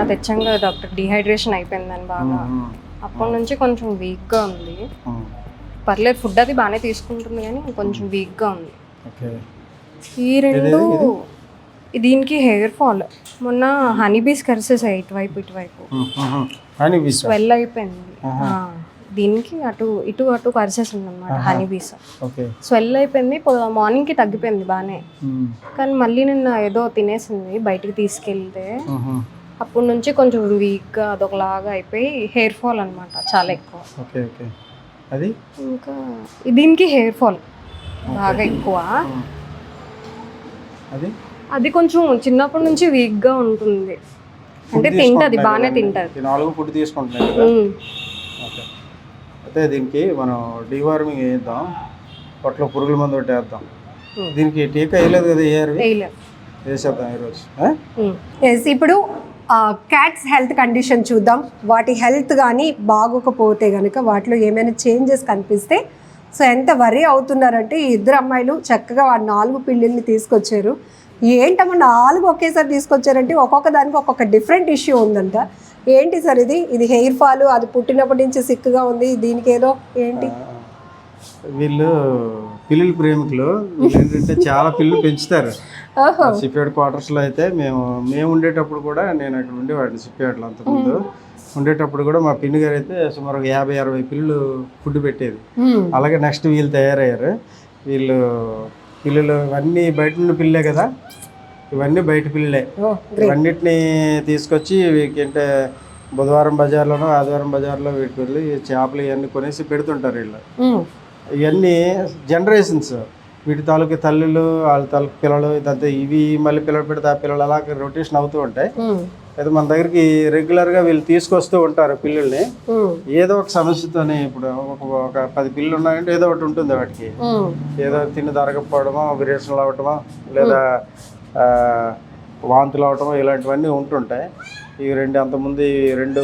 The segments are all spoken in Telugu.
మొన్న కదా డాక్టర్ డిహైడ్రేషన్ అయిపోయిందని బాగా. అప్పటి నుంచి కొంచెం వీక్గా ఉంది. పర్లేదు ఫుడ్ అది బాగానే తీసుకుంటుంది కానీ కొంచెం వీక్గా ఉంది. ఈ రెండు దీనికి హెయిర్ ఫాల్ మొన్న హనీ బీస్ కరిసేసాయి ఇటువైపు ఇటువైపు. స్వెల్ అయిపోయింది. దీనికి అటు ఇటు అటు కరిసేసింది అనమాట హనీ బీస్ స్వెల్ అయిపోయింది మార్నింగ్కి తగ్గిపోయింది బాగానే కానీ మళ్ళీ నిన్న ఏదో తినేసింది బయటికి తీసుకెళ్తే. అప్పటి నుంచి కొంచెం వీక్గా అదొకలాగా అయిపోయి హెయిర్ ఫాల్ అనమాట చాలా ఎక్కువ. Okay okay. అది? ఇంకా దీనికి హెయిర్ ఫాల్ బాగా ఎక్కువ. అది? అది కొంచెం చిన్నప్పటి నుంచి వీక్గా ఉంటుంది. అంటే తింటది బాగానే తింటది. ఈ నాలుగు ఫుడ్ తీసుకుంటున్నాయి. ఓకే. అయితే దీనికి మనం డివార్మింగ్ వేద్దాం. పొట్లో పురుగుల మందు ఒకటి వేద్దాం. Hmm. దీనికి టీకా వేయలేదు కదా వేయలేదు. వేసేద్దాం ఈరోజు. ఇప్పుడు క్యాట్స్ హెల్త్ కండిషన్ చూద్దాం. వాటి హెల్త్ కానీ బాగోకపోతే కనుక వాటిలో ఏమైనా చేంజెస్ కనిపిస్తే సో ఎంత వరి అవుతున్నారంటే ఈ ఇద్దరు అమ్మాయిలు చక్కగా ఆ నాలుగు పిల్లల్ని తీసుకొచ్చారు. ఏంటమ్మా నాలుగు ఒకేసారి తీసుకొచ్చారంటే ఒక్కొక్క దానికి ఒక్కొక్క డిఫరెంట్ ఇష్యూ ఉందంట. ఏంటి సార్ ఇది? ఇది హెయిర్ ఫాల్ అది పుట్టినప్పటి నుంచి సిక్గా ఉంది దీనికి ఏదో ఏంటి? వీళ్ళు పిల్లుల ప్రేమికులు. ఏంటంటే చాలా పిల్లలు పెంచుతారు. ఓహో. సిపిఆడ్ క్వార్టర్స్లో అయితే మేము మేము ఉండేటప్పుడు కూడా నేను అక్కడ ఉండేవాడిని సిపిఆడ్లో అంతకుముందు. ఉండేటప్పుడు కూడా మా పిన్ని గారు అయితే సుమారు యాభై అరవై పిల్లలు ఫుడ్ పెట్టేది. అలాగే నెక్స్ట్ వీళ్ళు తయారయ్యారు. వీళ్ళు పిల్లలు ఇవన్నీ బయట ఉన్న పిల్లలే కదా. ఇవన్నీ బయట పిల్లలే. ఇవన్నిటిని తీసుకొచ్చి వీటికంటే బుధవారం బజార్లోనో ఆదివారం బజార్లో వీటికి వెళ్ళి చేపలు ఇవన్నీ కొనేసి పెడుతుంటారు వీళ్ళు. ఇవన్నీ జనరేషన్స్. వీటి తాలూకు తల్లులు వాళ్ళ తాలూకు పిల్లలు ఇదంతా ఇవి మళ్ళీ పిల్లలు పెడితే ఆ పిల్లలు అలాగే రొటేషన్ అవుతూ ఉంటాయి. అయితే మన దగ్గరికి రెగ్యులర్గా వీళ్ళు తీసుకొస్తూ ఉంటారు పిల్లల్ని. ఏదో ఒక సమస్యతోనే ఇప్పుడు ఒక ఒక పది పిల్లలు ఉన్నాయంటే ఏదో ఒకటి ఉంటుంది వాటికి. ఏదో తిని దరగకపోవడమో విరేషన్లు అవటమో లేదా వాంతులు అవటమో ఇలాంటివన్నీ ఉంటుంటాయి ఈ రెండు అంతకుముందు రెండు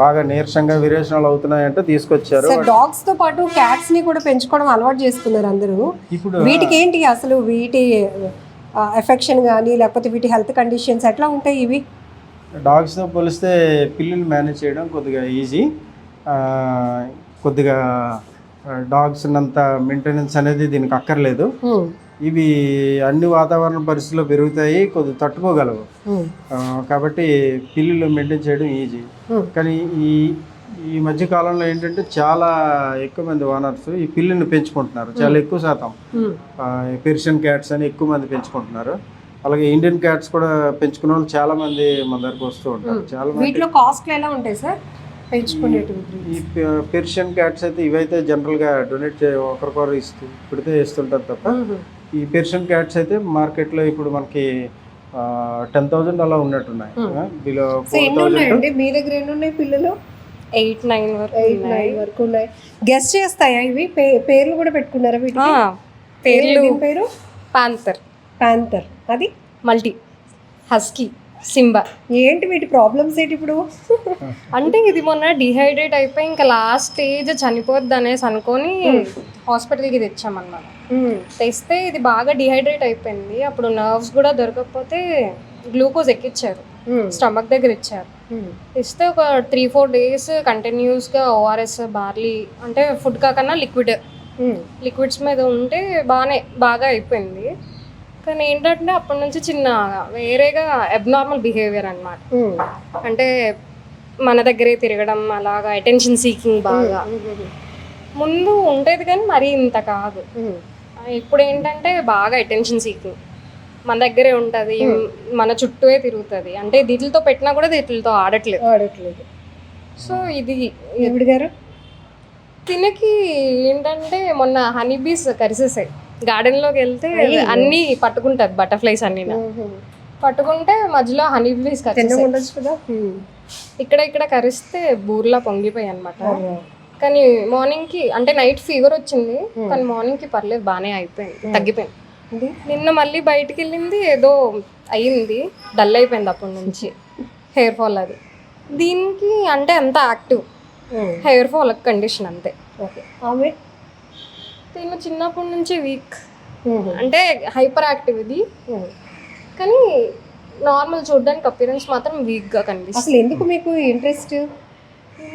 బాగా నీరసంగా విరేచనాలు అవుతున్నాయంటే తీసుకొచ్చారు. డాగ్స్తో పాటు క్యాట్స్ని కూడా పెంచుకోవడం అలవాటు చేసుకున్నారు అందరూ. ఇప్పుడు వీటికి ఏంటి అసలు వీటి ఎఫెక్షన్ కానీ లేకపోతే వీటి హెల్త్ కండిషన్స్ ఎట్లా ఉంటాయి ఇవి? డాగ్స్తో పోలిస్తే పిల్లులు మేనేజ్ చేయడం కొద్దిగా ఈజీ కొద్దిగా డాగ్స్ అంత మెయింటెనెన్స్ అనేది దీనికి అక్కర్లేదు. ఇవి అన్ని వాతావరణ పరిస్థితుల్లో పెరుగుతాయి కొద్దిగా తట్టుకోగలవు. కాబట్టి పిల్లులు మెయింటైన్ చేయడం ఈజీ. కానీ ఈ ఈ మధ్య కాలంలో ఏంటంటే చాలా ఎక్కువ మంది ఓనర్స్ ఈ పిల్లిని పెంచుకుంటున్నారు. చాలా ఎక్కువ శాతం. పెర్షియన్ క్యాట్స్ అని ఎక్కువ మంది పెంచుకుంటున్నారు. అలాగే ఇండియన్ క్యాట్స్ కూడా పెంచుకునే వాళ్ళు చాలా మంది మన దగ్గరకు వస్తూ ఉంటారు. చాలా మంది వీటిలో కాస్ట్లు ఎలా ఉంటాయి సార్? పెంచుకునేటివి ఈ పెర్షియన్ క్యాట్స్ అయితే ఇవైతే జనరల్గా డొనేట్ చే ఒకరికొకరు ఇస్తూ పెడితే ఇస్తుంటారు తప్ప ఈ పెర్షియన్ క్యాట్స్ అయితే మార్కెట్లో ఇప్పుడు మనకి టెన్ థౌజండ్ అలా ఉన్నట్టున్నాయి బిలో ఉన్నాయండి? మీ దగ్గర ఎన్ని ఉన్నాయి పిల్లలు? ఎయిట్ నైన్ వరకు ఎయిట్ నైన్ వరకు ఉన్నాయి. గెస్ట్ చేస్తాయా ఇవి? పే- పేర్లు కూడా పెట్టుకున్నారా వీటికి? ఆ, పేర్లు పేరు? పాంతర్ ప్యాంతర్ అది? Multi husky Simba. ఏంటి వీటి ప్రాబ్లమ్స్ ఏంటి ఇప్పుడు? అంటే ఇది మొన్న డిహైడ్రేట్ అయిపోయి ఇంకా లాస్ట్ స్టేజ్ చనిపోద్ది అనేసి అనుకొని హాస్పిటల్కి తెచ్చామన్నమాట. తెస్తే ఇది బాగా డిహైడ్రేట్ అయిపోయింది. అప్పుడు నర్వ్స్ కూడా దొరకకపోతే గ్లూకోజ్ ఎక్కిచ్చారు. స్టమక్ దగ్గర ఇచ్చారు. ఇస్తే ఒక త్రీ ఫోర్ డేస్ కంటిన్యూస్గా ఓఆర్ఎస్ బార్లీ అంటే ఫుడ్ కాకన్నా లిక్విడ్. లిక్విడ్స్ మీద ఉంటే బాగానే బాగా అయిపోయింది. కానీ ఏంటంటే అప్పటి నుంచి చిన్న వేరేగా అబ్నార్మల్ బిహేవియర్ అన్నమాట. Hmm. అంటే మన దగ్గరే తిరగడం అలాగా అటెన్షన్ సీకింగ్ బాగా. ముందు ఉండేది కానీ మరీ ఇంత కాదు. ఇప్పుడు ఏంటంటే బాగా అటెన్షన్ సీకింగ్ మన దగ్గరే ఉంటుంది మన చుట్టూ తిరుగుతుంది. అంటే దీటితో పెట్టినా కూడా దీటితో ఆడట్లేదు. ఆడట్లేదు. సో ఇది ఎవడి గారు? తినకి ఏంటంటే మొన్న హనీ బీస్ కరిసేసాయి. గార్డెన్లోకి వెళ్తే అన్ని పట్టుకుంటది బటర్ఫ్లైస్ అన్ని. పట్టుకుంటే మధ్యలో హనీ బీస్ చిన్నగా ఉండొచ్చు కదా. ఇక్కడ ఇక్కడ కరిస్తే బూర్లా పొంగిపోయాయి అనమాట కానీ మార్నింగ్కి అంటే నైట్ ఫీవర్ వచ్చింది కానీ మార్నింగ్కి పర్లేదు బాగానే అయిపోయింది తగ్గిపోయింది? నిన్న మళ్ళీ బయటికి వెళ్ళింది ఏదో అయ్యింది డల్ అయిపోయింది అప్పటి నుంచి. హెయిర్ ఫాల్ అది. దీనికి అంటే అంత యాక్టివ్. హెయిర్ ఫాల్ కండిషన్ అంతే. ఓకే. దీన్ని చిన్నప్పటి నుంచి వీక్. అంటే హైపర్ యాక్టివ్ ఇది. కానీ నార్మల్ చూడడానికి అపిరెన్స్ మాత్రం వీక్గా కనిపిస్తుంది. అసలు ఎందుకు మీకు ఇంట్రెస్ట్?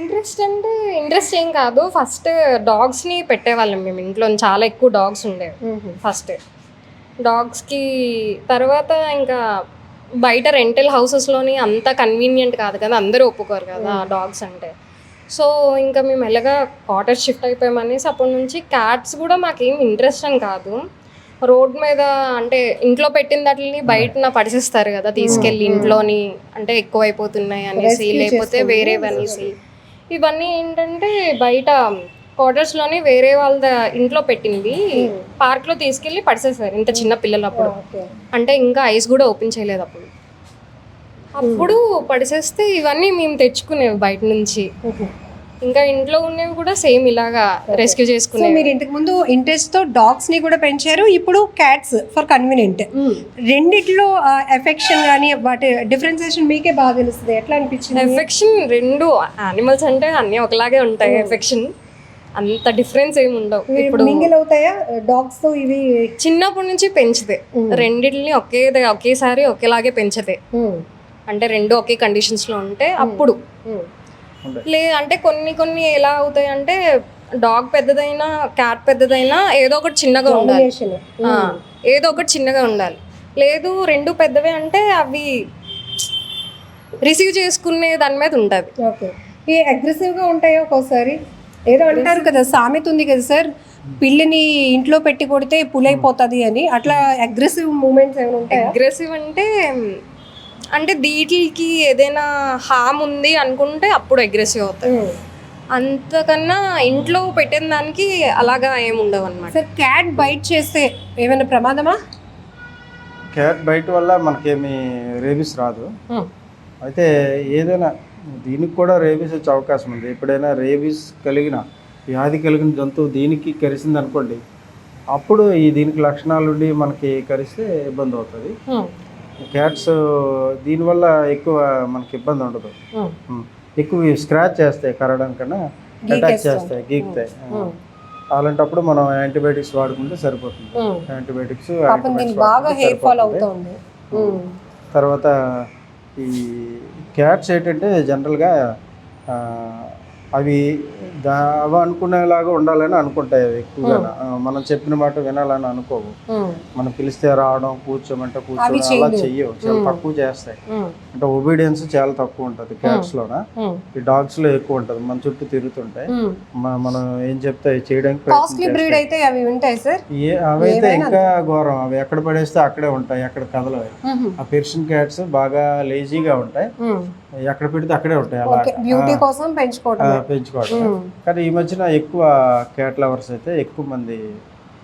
ఇంట్రెస్ట్ అంటే ఇంట్రెస్ట్ ఏం కాదు. ఫస్ట్ డాగ్స్ని పెట్టేవాళ్ళం మేము ఇంట్లో. చాలా ఎక్కువ డాగ్స్ ఉండేవి ఫస్ట్ డాగ్స్కి తర్వాత ఇంకా బయట రెంటల్ హౌసెస్లోని అంత కన్వీనియంట్ కాదు కదా. అందరూ ఒప్పుకోరు కదా డాగ్స్ అంటే. సో ఇంకా మేము ఎలాగా క్వార్టర్ షిఫ్ట్ అయిపోయామనేసి అప్పటి నుంచి క్యాట్స్ కూడా మాకేం ఇంట్రెస్ట్ అని కాదు. రోడ్ మీద అంటే ఇంట్లో పెట్టిన దాటిని బయటన పడిసేస్తారు కదా తీసుకెళ్ళి ఇంట్లోని అంటే ఎక్కువైపోతున్నాయి అనేసి లేకపోతే వేరేవనేసి ఇవన్నీ ఏంటంటే బయట quarters లోని వేరే వాళ్ళ ఇంట్లో పెట్టింది. పార్క్లో తీసుకెళ్ళి పడిసేసారు ఇంత చిన్న పిల్లలు అప్పుడు. ఓకే అంటే ఇంకా ఐస్ కూడా ఓపెన్ చేయలేదు అప్పుడు. అప్పుడు పడిసేస్తే ఇవన్నీ మేము తెచ్చుకునేవి బయట నుంచి. ఇంకా ఇంట్లో ఉన్నవి కూడా సేమ్ ఇలాగా రెస్క్యూ సో చేసుకునేవి మీరు ఇంతకు ముందు ఇంట్రెస్ట్తో డాగ్స్ని కూడా పెంచారు. ఇప్పుడు క్యాట్స్ ఫర్ కన్వీనియంట్ రెండిట్లో ఎఫెక్షన్ కానీ వాటి డిఫరెన్సియేషన్ మీకే బాగా తెలుస్తుంది. ఎట్లా అనిపించింది? ఎఫెక్షన్ రెండు యానిమల్స్ అంటే అన్ని ఒకలాగే ఉంటాయి ఎఫెక్షన్ అంత డిఫరెన్స్ ఏమి ఉండవు. ఇప్పుడు మింగిల్ అవుతాయా? డాగ్స్తో ఇవి చిన్నప్పటి నుంచి పెంచితే. రెండిటిని ఒకే ఒకేసారి ఒకేలాగే పెంచతే. అంటే రెండు ఒకే కండిషన్స్లో ఉంటే అప్పుడు. లే అంటే కొన్ని కొన్ని ఎలా అవుతాయి అంటే డాగ్ పెద్దదైనా క్యాట్ పెద్దదైనా ఏదో ఒకటి చిన్నగా ఉండాలి. ఆ, ఏదో ఒకటి చిన్నగా ఉండాలి. లేదు రెండు పెద్దవే అంటే అవి రిసీవ్ చేసుకునే దాని మీద ఉంటుంది. ఓకే. ఈ అగ్రెసివ్గా ఉంటాయా ఒక్కోసారి? ఏదో అంటారు కదా సామెత ఉంది కదా సార్ పిల్లిని ఇంట్లో పెట్టి కొడితే పులైపోతుంది అని. అట్లా అగ్రెసివ్ మూమెంట్స్ ఏమైనా ఉంటాయా? అగ్రెసివ్ అంటే అంటే దీటికి ఏదైనా హామ్ ఉంది అనుకుంటే అప్పుడు అగ్రెసివ్ అవుతాయి. అంతకన్నా ఇంట్లో పెట్టిన దానికి అలాగా ఏముండవు అనమాట సార్ క్యాట్ బైట్ చేస్తే ఏమైనా ప్రమాదమా? క్యాట్ బయట వల్ల మనకేమి రేబీస్ రాదు. అయితే ఏదైనా దీనికి కూడా రేబీస్ వచ్చే అవకాశం ఉంది. ఎప్పుడైనా రేబీస్ కలిగిన వ్యాధి కలిగిన జంతువు దీనికి కరిసింది అనుకోండి అప్పుడు ఈ దీనికి లక్షణాలు ఉండి మనకి కరిస్తే ఇబ్బంది అవుతుంది. క్యాట్స్ దీనివల్ల ఎక్కువ మనకి ఇబ్బంది ఉండదు. ఎక్కువ స్క్రాచ్ చేస్తాయి కరడం కన్నా అటాక్ చేస్తాయి గీకుతాయి అలాంటప్పుడు మనం యాంటీబయాటిక్స్ వాడుకుంటే సరిపోతుంది. యాంటీబయాటిక్స్ బాగా హెయిర్ ఫాల్ తర్వాత ఈ క్యాట్స్ ఏంటంటే జనరల్గా అవి అవి అనుకునేలాగా ఉండాలని అనుకుంటాయి అవి ఎక్కువగా. మనం చెప్పిన మాట వినాలని అనుకోవు. మనం పిలిస్తే రావడం కూర్చోమంటే కూర్చోడం అలా చెయ్యవు. చాలా తక్కువ చేస్తాయి. అంటే ఒబీడియన్స్ చాలా తక్కువ ఉంటుంది క్యాట్స్ లోన? ఈ డాగ్స్లో ఎక్కువ ఉంటుంది. మన చుట్టూ తిరుగుతుంటాయి. మనం ఏం చెప్తే అవి చేయడానికి కాస్ట్లీ ప్రయత్నం బ్రీడ్ అయితే అవి ఉంటాయి సార్? ఏ అవైతే ఇంకా ఘోరం. అవి ఎక్కడ పడేస్తే అక్కడే ఉంటాయి. ఎక్కడ కదలవు. ఆ పెర్షియన్ క్యాట్స్ బాగా లేజీగా ఉంటాయి. ఎక్కడ పెడితే అక్కడే ఉంటాయి. బ్యూటీ కోసం పెంచుకోవటం ఆ, పెంచుకోవడం కానీ ఈ మధ్యన ఎక్కువ క్యాట్ లవర్స్ అయితే ఎక్కువ మంది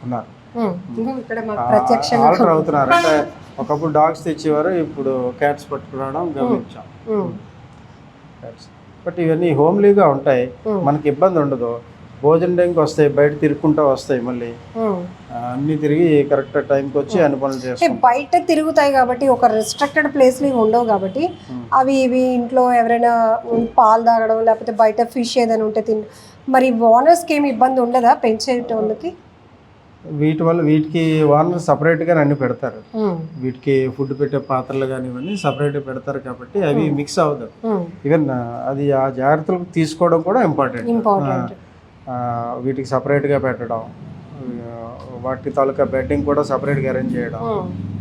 ఉన్నారు. ఆల్టర్ అవుతున్నారు. అంటే ఒకప్పుడు డాగ్స్ తెచ్చేవారు ఇప్పుడు క్యాట్స్ పట్టుకురావడం గమనించాం. క్యాట్స్ బట్ ఇవన్నీ హోమ్లీగా ఉంటాయి. మనకి ఇబ్బంది ఉండదు. భోజనం టైంకి వస్తాయి బయట తిరుగుకుంటూ వస్తాయి మళ్ళీ. అన్ని తిరిగి కరెక్ట్ టైంకి వచ్చి అన్ని పనులు అంటే చేస్తాం. బయట తిరుగుతాయి కాబట్టి ఒక రెస్ట్రిక్టెడ్ ప్లేస్ ఉండవు కాబట్టి అవి ఇవి ఇంట్లో ఎవరైనా పాలు తాగడం లేకపోతే బయట ఫిష్ ఏదైనా ఉంటే తిన్ మరి ఓనర్స్కి ఏమి ఇబ్బంది ఉండదా పెంచేటోళ్ళకి? వీటి వల్ల వీటికి వానర్ సపరేట్గా అన్ని పెడతారు. వీటికి ఫుడ్ పెట్టే పాత్రలు కానీ ఇవన్నీ సపరేట్గా పెడతారు కాబట్టి అవి మిక్స్ అవ్వదు. ఈవెన్ అది ఆ జాగ్రత్తలు తీసుకోవడం కూడా ఇంపార్టెంట్ ఇంపార్టెంట్ వీటికి సపరేట్గా పెట్టడం వాటి తాలూకా బెడ్డింగ్ కూడా సపరేట్గా అరేంజ్ చేయడం.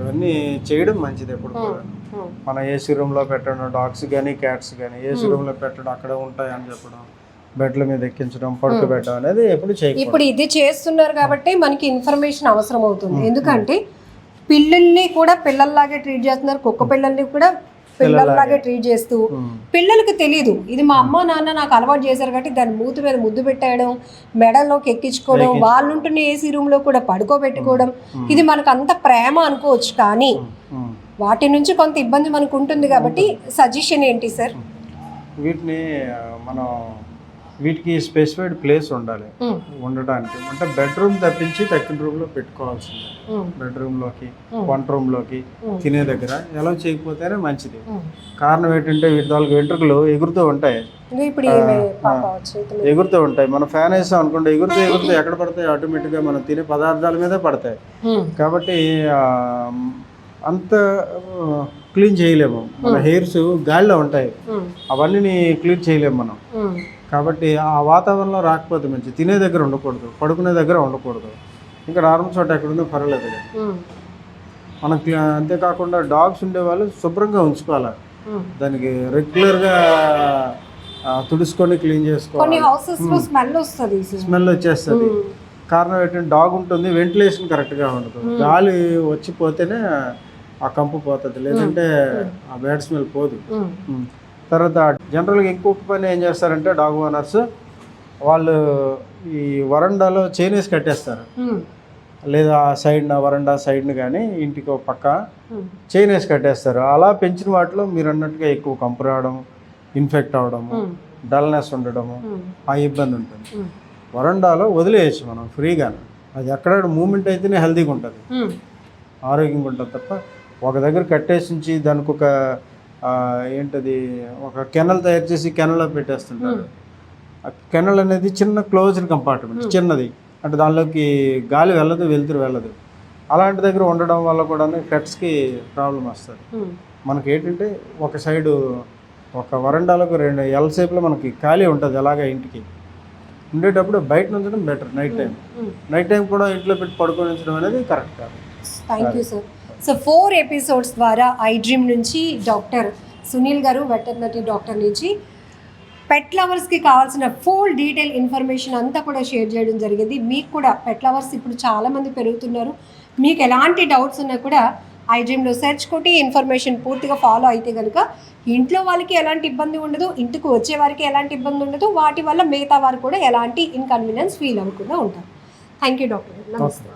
ఇవన్నీ చేయడం మంచిది ఎప్పుడు కూడా. మన ఏసీ రూమ్లో పెట్టడం డాగ్స్ కానీ క్యాట్స్ కానీ ఏసీ రూమ్లో పెట్టడం అక్కడ ఉంటాయి అని చెప్పడం బెడ్ల మీద ఎక్కించడం పడుకోబెట్టడం అనేది ఎప్పుడు చేయకూడదు. ఇప్పుడు ఇది చేస్తున్నారు కాబట్టి మనకి ఇన్ఫర్మేషన్ అవసరం అవుతుంది ఎందుకంటే పిల్లల్ని కూడా పిల్లల్లాగే ట్రీట్ చేస్తున్నారు. కుక్క పిల్లల్ని కూడా పిల్లల్లాగే. ట్రీట్ చేస్తూ. పిల్లలకు తెలియదు ఇది మా అమ్మ నాన్న నాకు అలవాటు చేశారు కాబట్టి దాని మూతి మీద ముద్దు పెట్టేయడం మెడలోకి ఎక్కించుకోవడం వాళ్ళు ఉంటున్న ఏసీ రూమ్లో కూడా పడుకోబెట్టుకోవడం. ఇది మనకు అంత ప్రేమ అనుకోవచ్చు కానీ. వాటి నుంచి కొంత ఇబ్బంది మనకు ఉంటుంది కాబట్టి సజెషన్ ఏంటి సార్ వీటిని మనం వీటికి స్పెసిఫైడ్ ప్లేస్ ఉండాలి. ఉండటానికి. అంటే బెడ్రూమ్ తప్పించి తక్కిన రూమ్లో పెట్టుకోవాల్సిందే. బెడ్రూమ్లోకి వంట రూమ్లోకి తినే దగ్గర. ఎలా చేయకపోతేనే మంచిది. కారణం ఏంటంటే వీటి వాళ్ళకి వెంట్రుకలు ఎగురుతూ ఉంటాయి. ఎగురుతూ ఉంటాయి. మనం ఫ్యాన్ వేసాం అనుకోండి ఎగురుతూ ఎగురుతూ ఎక్కడ పడతాయి? ఆటోమేటిక్గా మనం తినే పదార్థాల మీదే పడతాయి. కాబట్టి అంత క్లీన్ చేయలేము. మన హెయిర్స్ గాలిలో ఉంటాయి. అవన్నీ క్లీన్ చేయలేము మనం. కాబట్టి ఆ వాతావరణంలో రాకపోతే మంచి తినే దగ్గర ఉండకూడదు. పడుకునే దగ్గర ఉండకూడదు. ఇంకా నార్మల్ చోట ఎక్కడ ఉందో పర్వాలేదు కదా. మనం క్లీ- అంతేకాకుండా డాగ్స్ ఉండేవాళ్ళు శుభ్రంగా ఉంచుకోవాలి. దానికి రెగ్యులర్గా తుడుచుకొని క్లీన్ చేసుకోవాలి. స్మెల్ వస్తుంది స్మెల్ వచ్చేస్తుంది. కారణం ఏంటంటే డాగ్ ఉంటుంది వెంటిలేషన్ కరెక్ట్గా ఉండదు. గాలి వచ్చిపోతేనే ఆ కంపు పోతుంది. లేదంటే ఆ బ్యాడ్ స్మెల్ పోదు. తర్వాత జనరల్గా ఇంకొక పని ఏం చేస్తారంటే డాగ్ ఓనర్స్ వాళ్ళు ఈ వరండాలో చైనీస్ కట్టేస్తారు. లేదా సైడ్న వరండా సైడ్ని కానీ ఇంటికి ఒక పక్క చైనీస్ కట్టేస్తారు. అలా పెంచిన వాటిలో మీరు అన్నట్టుగా ఎక్కువ కంపు రావడం ఇన్ఫెక్ట్ అవడము డల్నెస్ ఉండడము ఆ ఇబ్బంది ఉంటుంది. వరండాలో వదిలేయచ్చు మనం ఫ్రీగా అది ఎక్కడ మూమెంట్ అయితేనే హెల్తీగా ఉంటుంది ఆరోగ్యంగా ఉంటుంది తప్ప ఒక దగ్గర కట్టేసి ఉంచి దానికి ఒక ఏంటది ఒక కెనల్ తయారు చేసి కెనల్లో పెట్టేస్తుంటారు. ఆ కెనల్ అనేది చిన్న క్లోజ్డ్ కంపార్ట్మెంట్ చిన్నది. అంటే దానిలోకి గాలి వెళ్ళదు వెలుతురు వెళ్ళదు. అలాంటి దగ్గర ఉండడం వల్ల కూడా పెట్స్కి ప్రాబ్లం వస్తుంది. మనకి ఏంటంటే ఒక సైడు ఒక వరండాలకు రెండు ఎల్ షేప్లో మనకి ఖాళీ ఉంటుంది అలాగే ఇంటికి. ఉండేటప్పుడు బయట ఉంచడం better night time night time కూడా ఇంట్లో పెట్టి పడుకొని ఉంచడం అనేది కరెక్ట్ కాదు. Thank you sir. So four episodes ద్వారా ఐ డ్రీమ్ నుంచి doctor Sunil garu veterinary doctor నుంచి పెట్ లవర్స్కి కావాల్సిన ఫుల్ డీటెయిల్ ఇన్ఫర్మేషన్ అంతా కూడా షేర్ చేయడం జరిగింది. మీకు కూడా పెట్ లవర్స్ ఇప్పుడు చాలామంది పెరుగుతున్నారు. మీకు ఎలాంటి డౌట్స్ ఉన్నా కూడా ఐ డ్రీమ్లో సెర్చ్ కొట్టి ఇన్ఫర్మేషన్ పూర్తిగా ఫాలో అయితే కనుక ఇంట్లో వాళ్ళకి ఎలాంటి ఇబ్బంది ఉండదు ఇంటికి వచ్చే వారికి ఎలాంటి ఇబ్బంది ఉండదు వాటి వల్ల మిగతా వారు కూడా ఎలాంటి ఇన్కన్వీనియన్స్ ఫీల్ అవ్వకుండా ఉంటారు. Thank you doctor. నమస్తే